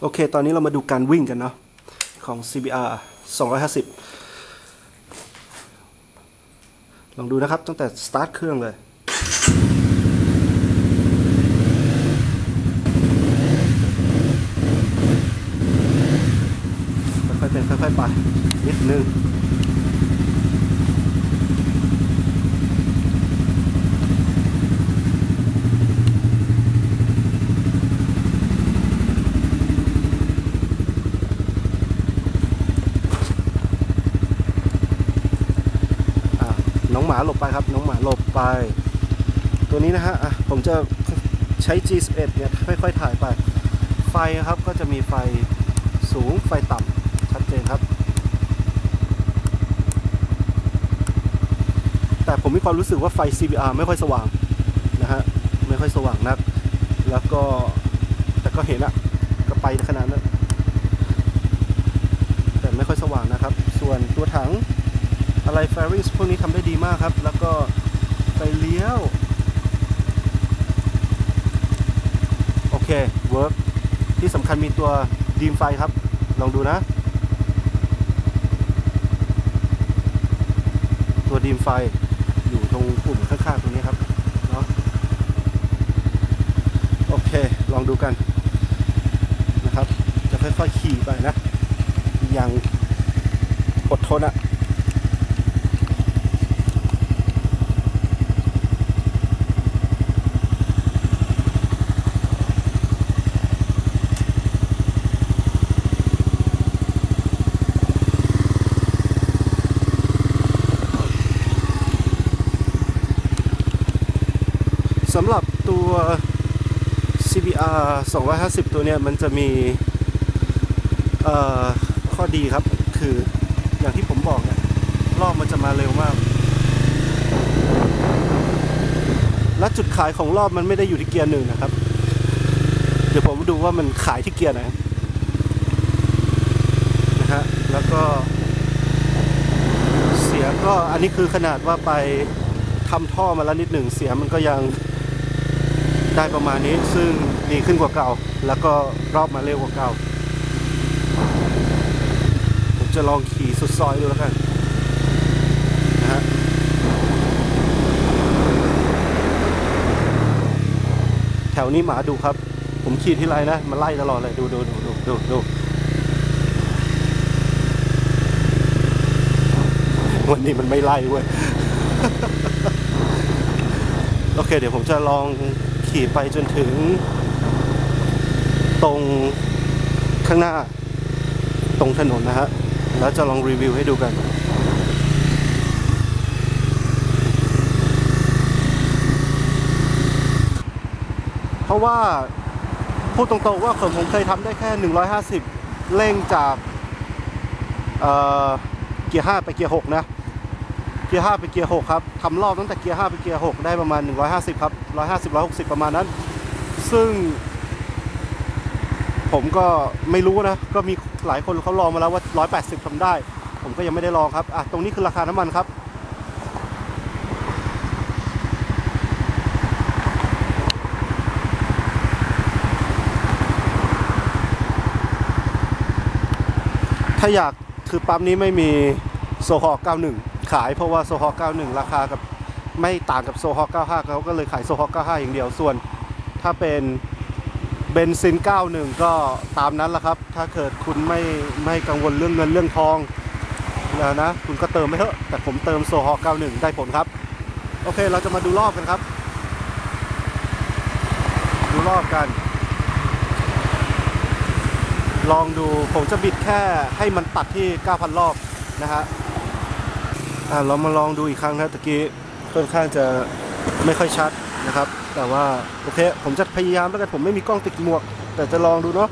โอเค ตอนนี้เรามาดูการวิ่งกันเนาะของ CBR 250 ลองดูนะครับ ตั้งแต่สตาร์ทเครื่องเลย ค่อยๆเป็นค่อยๆไป นิดนึง อะน้องห มาหลบไปครับ น้องหมาหลบไป ตัวนี้นะฮะอะผมจะใช้ G11 เนี่ยค่อยๆถ่ายไป ไฟครับก็จะมีไฟสูงไฟต่ำชัดเจนครับ แต่ผมมีความรู้สึกว่าไฟ CBR ไม่ค่อยสว่างนะฮะไม่ค่อยสว่างนัก แล้วก็แต่ก็เห็นอะก็ไปขนาดนั้นแต่ไม่ค่อยสว่างนะครับ ส่วนตัวถัง อะไรแฟริงพวกนี้ทำได้ดีมากครับ แล้วก็ไปเลี้ยว โอเคเวิร์กที่สำคัญมีตัวดีมไฟครับ ลองดูนะ ตัวดีมไฟอยู่ตรงปุ่มข้างๆตรงนี้ครับเนาะโอเค ลองดูกันนะครับ จะค่อยๆขี่ไปนะ อย่างอดทนอะ ตัว CBR 250 ตัวเนี้ยมันจะมีข้อดีครับ คืออย่างที่ผมบอกเนี่ยรอบมันจะมาเร็วมาก และจุดขายของรอบมันไม่ได้อยู่ที่เกียร์หนึ่งนะครับ เดี๋ยวผมดูว่ามันขายที่เกียร์ไหนนะฮะแล้วก็เสียก็อันนี้คือขนาดว่าไปทำท่อมาแล้วนิดหนึ่งเสียมันก็ยัง ได้ประมาณนี้ซึ่งดีขึ้นกว่าเก่า แล้วก็รอบมาเร็วกว่าเก่า ผมจะลองขี่สุดซอยดูแล้วกันนะฮะแถวนี้หมาดูครับ ผมขี่ที่ไรนะมันไล่ตลอดเลยดูดูดูดูดูดูวันนี้มันไม่ไล่เว้ย โอเค เดี๋ยวผมจะลอง ขี่ไปจนถึง ตรงข้างหน้าตรงถนนนะฮะ แล้วจะลองรีวิวให้ดูกันเพราะว่าพูดตรงๆว่าผมเคยทำได้แค่ 150 เร่งจากเอ่อเกียร์ 5 ไปเกียร์ 6 นะ เกียร์ 5 ไปเกียร์ 6 ครับทำรอบตั้งแต่เกียร์ 5 ไปเกียร์ 6 ได้ประมาณ 150 ครับ 150 160 ประมาณนั้น ซึ่ง ผมก็ไม่รู้นะ ก็มีหลายคนเขาลองมาแล้วว่า 180ทำได้ ผมก็ยังไม่ได้ลองครับ อะ ตรงนี้คือราคาน้ำมันครับถ้าอยากคือปั๊มนี้ไม่มีโซฮอล์91 ขายเพราะว่าโซฮอ91 ราคากับไม่ต่างกับโซฮอ95เขาก็เลยขายโซฮอ95 อย่างเดียว ส่วนถ้าเป็นเบนซิน 91 ก็ตามนั้นแหละครับ ถ้าเกิดคุณไม่ไม่กังวลเรื่องเงินเรื่องทองแล้วนะ คุณก็เติมไม่เถอะ แต่ผมเติมโซฮอ91 ได้ผลครับ โอเคเราจะมาดูรอบกันครับ ดูรอบกัน ลองดูผมจะบิดแค่ให้มันตัดที่ 9,000 รอบนะฮะ อ่าเรามาลองดูอีกครั้งนะตะกี้ค่อนข้างจะไม่ค่อยชัดนะครับ แต่ว่าโอเค ผมจะพยายามแล้วกันผมไม่มีกล้องติดหมวก แต่จะลองดูเนาะ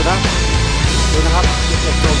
ดูนะดูนะครับเด็กชม